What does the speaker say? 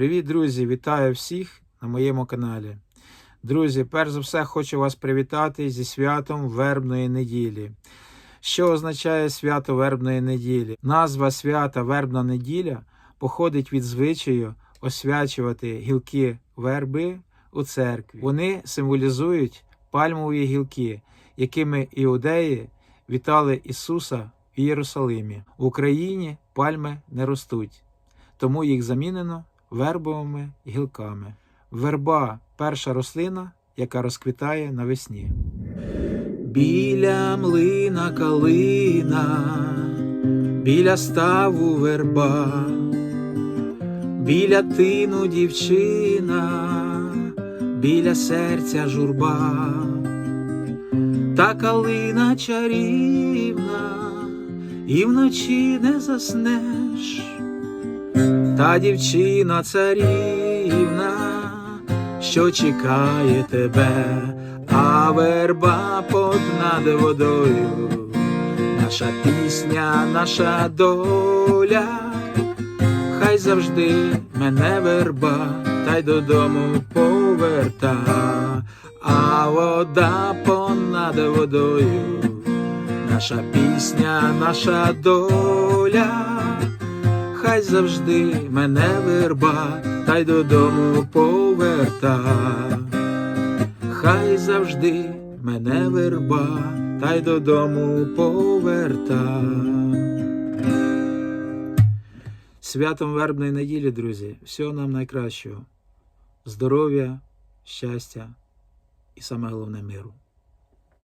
Привіт, друзі! Вітаю всіх на моєму каналі. Друзі, перш за все хочу вас привітати зі святом Вербної неділі. Що означає свято Вербної неділі? Назва свята Вербна неділя походить від звичаю освячувати гілки верби у церкві. Вони символізують пальмові гілки, якими іудеї вітали Ісуса в Єрусалимі. В Україні пальми не ростуть, тому їх замінено вербовими гілками. Верба перша рослина, яка розквітає навесні. Біля млина калина, біля ставу верба, біля тину дівчина, біля серця журба, та калина чарівна, і вночі не заснеш. Та дівчина царівна, що чекає тебе, а верба под над водою, наша пісня, наша доля, хай завжди мене верба, та й додому поверта, а вода понад водою, наша пісня, наша доля хай завжди мене верба, та й додому поверта, хай завжди мене верба, та й додому поверта. Святом вербної неділі, друзі, всього нам найкращого. Здоров'я, щастя і саме головне миру.